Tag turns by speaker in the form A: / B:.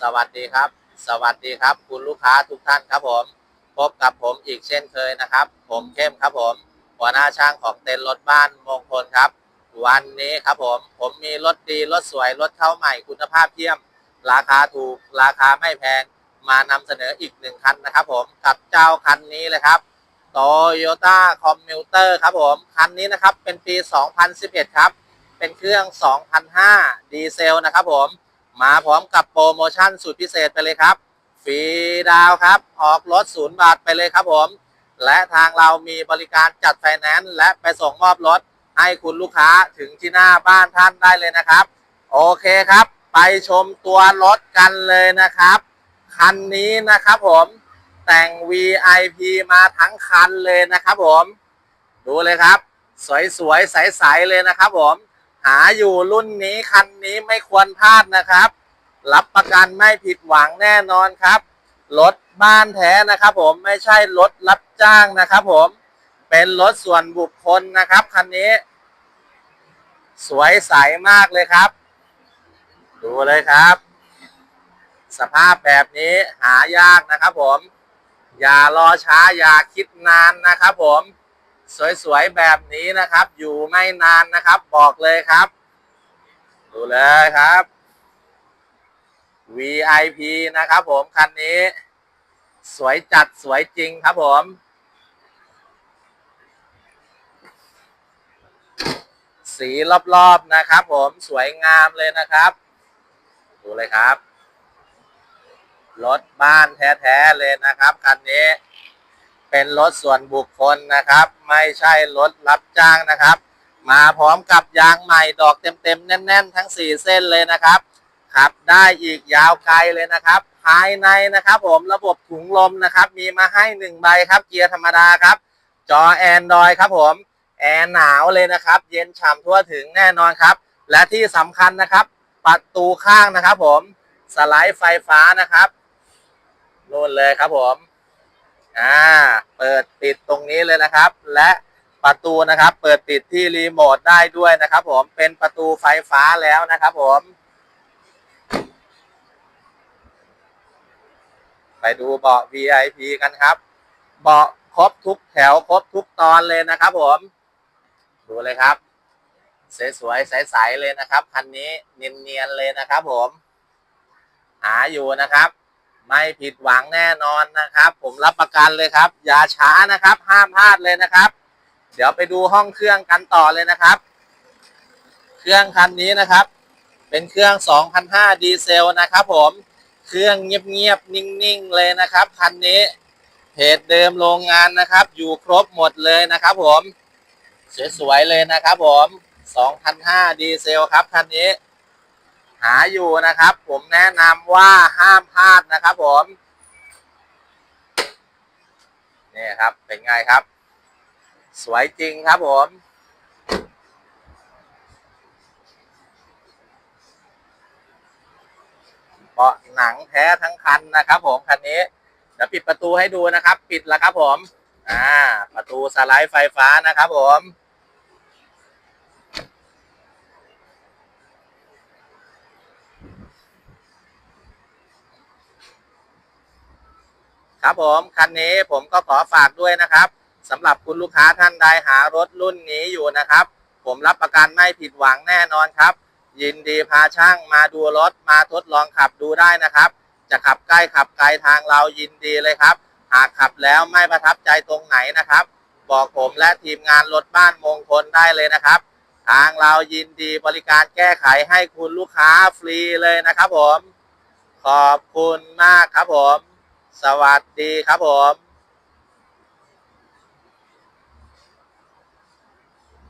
A: สวัสดีครับ สวัสดีครับ คุณลูกค้าทุกท่านครับผม พบกับผมอีกเช่นเคยนะครับ ผมเข้มครับผม หัวหน้าช่างของเต็นท์รถบ้านมงคลครับ วันนี้ครับผม ผมมีรถดีรถสวยรถเข้าใหม่คุณภาพเยี่ยม ราคาถูก ราคาไม่แพง มานำเสนออีกหนึ่งคันนะครับผมกับเจ้าคันนี้เลยครับ Toyota Commuter ครับผม คันนี้นะครับเป็นปี 2011 ครับ เป็นเครื่อง 2005 ดีเซลนะครับผม มาพร้อมกับโปรโมชั่นสุดพิเศษไปเลยครับ ฟรีดาวครับ ออกรถศูนย์บาทไปเลยครับผม และทางเรามีบริการจัดไฟแนนซ์และไปส่งมอบรถให้คุณลูกค้าถึงที่หน้าบ้านท่านได้เลยนะครับ โอเคครับ ไปชมตัวรถกันเลยนะครับ คันนี้นะครับผมแต่ง VIP มาทั้งคันเลยนะครับผม ดูเลยครับ สวยๆใสๆเลยนะครับผม หาอยู่รุ่นนี้คันนี้ไม่ควรพลาดนะครับ รับประกันไม่ผิดหวังแน่นอนครับ รถบ้านแท้นะครับ ผมไม่ใช่รถรับจ้างนะครับ ผมเป็นรถส่วนบุคคลนะครับคันนี้ สวยใสมากเลยครับ ดูเลยครับ สภาพแบบนี้หายากนะครับ ผม อย่ารอช้าอย่าคิดนานนะครับ ผม สวยๆแบบนี้นะครับ อยู่ไม่นานนะครับ บอกเลยครับ ดูเลยครับ VIP นะครับผม คันนี้ สวยจัดสวยจริงครับผมสีรอบๆนะครับ ผมสวยงามเลยนะครับ ดูเลยครับ รถบ้านแท้ ๆ เลยนะครับ คันนี้ เป็นรถส่วนบุคคลนะครับ ไม่ใช่รถรับจ้างนะครับ มาพร้อมกับยางใหม่ดอกเต็มๆแน่น ๆ ทั้ง 4 เส้นเลยนะครับขับได้อีกยาวไกลเลยนะครับ ภายในนะครับผมระบบถุงลมนะครับ มีมาให้ 1 ใบครับ เกียร์ธรรมดาครับ จอ Android ครับผมแอร์หนาวเลยนะครับ เย็นฉ่ำทั่วถึงแน่นอนครับ และที่สำคัญนะครับ ประตูข้างนะครับผมสไลด์ไฟฟ้านะครับนู่นเลยครับผมอ่า เปิดปิดตรงนี้เลยนะครับ และประตูนะครับ เปิดปิดที่รีโมทได้ด้วยนะครับ ผมเป็นประตูไฟฟ้าแล้วนะครับ ผมไปดูเบาะ VIP กันครับ เบาะครบทุกแถวครบทุกตอนเลยนะครับ ผมดูเลยครับสวยๆใสๆเลยนะครับคันนี้เนียนๆเลยนะครับ ผม หาอยู่นะครับ ไม่ผิดหวังแน่นอนนะครับ ผมรับประกันเลยครับ อย่าช้านะครับ ห้ามพลาดเลยนะครับ เดี๋ยวไปดูห้องเครื่องกันต่อเลยนะครับ เครื่องคันนี้นะครับ เป็นเครื่อง 2005 ดีเซลนะครับ ผมเครื่องเงียบๆนิ่งๆเลยนะครับคันนี้เพจเดิมโรงงานนะครับ อยู่ครบหมดเลยนะครับ ผมสวยๆเลยนะครับ ผม2005 ดีเซลครับคันนี้าอยู่นะครับ ผมแนะนำว่าห้ามพลาดนะครับผมนี่ครับเป็นไงครับ สวยจริงครับผมเบาะหนังแท้ทั้งคันนะครับ ผมคันนี้เดี๋ยวปิดประตูให้ดูนะครับ ปิดแล้วครับผม อ่า ประตูสไลด์ไฟฟ้านะครับผม ครับผมคันนี้ผมก็ขอฝากด้วยนะครับสำหรับคุณลูกค้าท่านใดหารถรุ่นนี้อยู่นะครับ ผมรับประกันไม่ผิดหวังแน่นอนครับ ยินดีพาช่างมาดูรถมาทดลองขับดูได้นะครับ จะขับใกล้ขับไกลทางเรายินดีเลยครับ หากขับแล้วไม่ประทับใจตรงไหนนะครับ บอกผมและทีมงานรถบ้านมงคลได้เลยนะครับ ทางเรายินดีบริการแก้ไขให้คุณลูกค้าฟรีเลยนะครับผม ขอบคุณมากครับผม สวัสดีครับผม